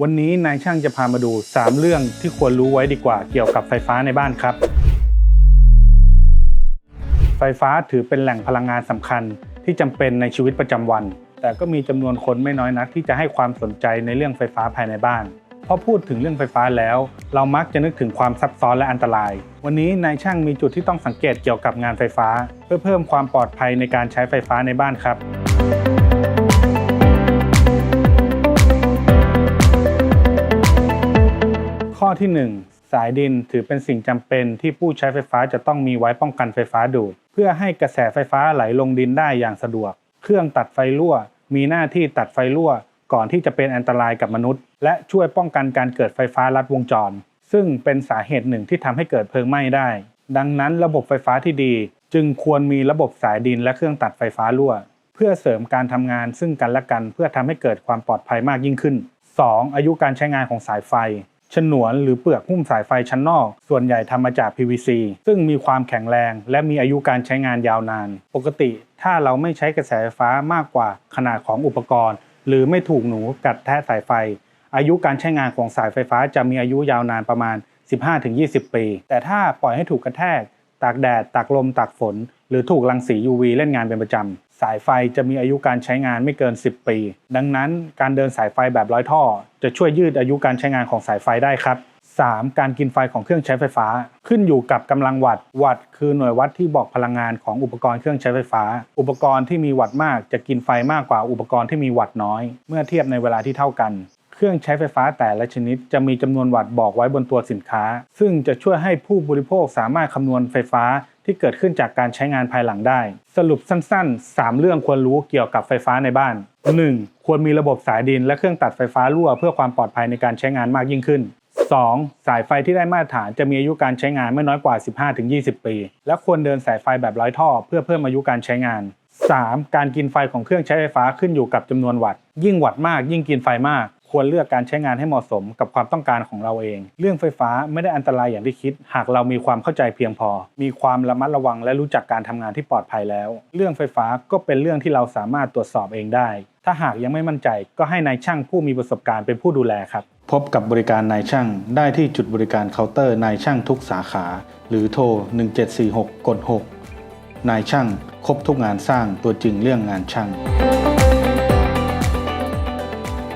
วันนี้นายช่างจะพามาดู 3 เรื่องที่ควรรู้ไว้ดีกว่าเกี่ยวกับไฟฟ้าในบ้านครับ ไฟฟ้าถือเป็นแหล่งพลังงานสำคัญที่จำเป็นในชีวิตประจำวัน แต่ก็มีจำนวนคนไม่น้อยนักที่จะให้ความสนใจในเรื่องไฟฟ้าภายในบ้าน พอพูดถึงเรื่องไฟฟ้าแล้ว เรามักจะนึกถึงความซับซ้อนและอันตราย วันนี้นายช่างมีจุดที่ต้องสังเกตเกี่ยวกับงานไฟฟ้า เพื่อเพิ่มความปลอดภัยในการใช้ไฟฟ้าในบ้านครับ ที่ 1 สายดินถือเป็นสิ่งจำเป็นที่ผู้ใช้ไฟฟ้าจะต้องมีไว้ป้องกันไฟฟ้าดูด เพื่อให้กระแสไฟฟ้าไหลลงดินได้อย่างสะดวก เครื่องตัดไฟรั่ว มีหน้าที่ตัดไฟรั่ว ก่อนที่จะเป็นอันตรายกับมนุษย์ และช่วยป้องกันการเกิดไฟฟ้าลัดวงจร ซึ่งเป็นสาเหตุหนึ่งที่ทำให้เกิดเพลิงไหม้ได้ ดังนั้นระบบไฟฟ้าที่ดี จึงควรมีระบบสายดินและเครื่องตัดไฟฟ้ารั่ว เพื่อเสริมการทำงานซึ่งกันและกัน เพื่อทำให้เกิดความปลอดภัยมากยิ่งขึ้น 2. อายุการใช้งานของสายไฟ ฉนวนหรือเปลือกหุ้มสายไฟชั้นนอก ส่วนใหญ่ทำมาจาก PVC ซึ่งมีความแข็งแรง และมีอายุการใช้งานยาวนาน ปกติถ้าเราไม่ใช้กระแสไฟฟ้ามากกว่าขนาดของอุปกรณ์ หรือไม่ถูกหนูกัดแทะสายไฟ อายุการใช้งานของสายไฟฟ้าจะมีอายุยาวนานประมาณ 15-20 ปี แต่ถ้าปล่อยให้ถูกกระแทก ตากแดด ตากลม ตากฝน หรือถูกรังสี UV เล่นงานเป็นประจำ สายไฟจะมีอายุการใช้งานไม่เกิน 10 ปี ดังนั้นการเดินสายไฟแบบร้อยท่อ จะช่วยยืดอายุการใช้งานของสายไฟได้ครับ 3. การกินไฟของเครื่องใช้ไฟฟ้า ขึ้นอยู่กับกำลังวัตต์วัตต์คือหน่วยวัดที่บอกพลังงานของอุปกรณ์เครื่องใช้ไฟฟ้า อุปกรณ์ที่มีวัตต์มากจะกินไฟมากกว่าอุปกรณ์ที่มีวัตต์น้อย เมื่อเทียบในเวลาที่เท่ากัน เครื่องใช้ไฟฟ้าแต่ละชนิด จะมีจำนวนวัตต์บอกไว้บนตัวสินค้า ซึ่งจะช่วยให้ผู้บริโภคสามารถคำนวณไฟฟ้าที่เกิดขึ้นจากการใช้งานภายหลังได้ สรุปสั้นๆ 3 เรื่องควรรู้เกี่ยวกับไฟฟ้าในบ้าน 1. ควรมีระบบสายดินและเครื่องตัดไฟฟ้ารั่วเพื่อความปลอดภัยในการใช้งานมากยิ่งขึ้น 2. สายไฟที่ได้มาตรฐานจะมีอายุการใช้งานไม่น้อยกว่า 15-20 ปี และควรเดินสายไฟแบบร้อยท่อ เพื่อเพิ่มอายุการใช้งาน 3. การกินไฟของเครื่องใช้ไฟฟ้าขึ้นอยู่กับจำนวนวัตต์ยิ่งวัตต์มากยิ่งกินไฟมาก ควรเลือกการใช้งานให้เหมาะสมกับความต้องการของเราเอง เรื่องไฟฟ้าไม่ได้อันตรายอย่างที่คิด หากเรามีความเข้าใจเพียงพอ มีความระมัดระวังและรู้จักการทำงานที่ปลอดภัยแล้ว เรื่องไฟฟ้าก็เป็นเรื่องที่เราสามารถตรวจสอบเองได้ ถ้าหากยังไม่มั่นใจก็ให้นายช่างผู้มีประสบการณ์เป็นผู้ดูแลครับ พบกับบริการนายช่าง ได้ที่จุดบริการเคาน์เตอร์นายช่างทุกสาขา หรือโทร 1746กด6นายช่างครบทุกงานสร้างตัวจริงเรื่องงานช่าง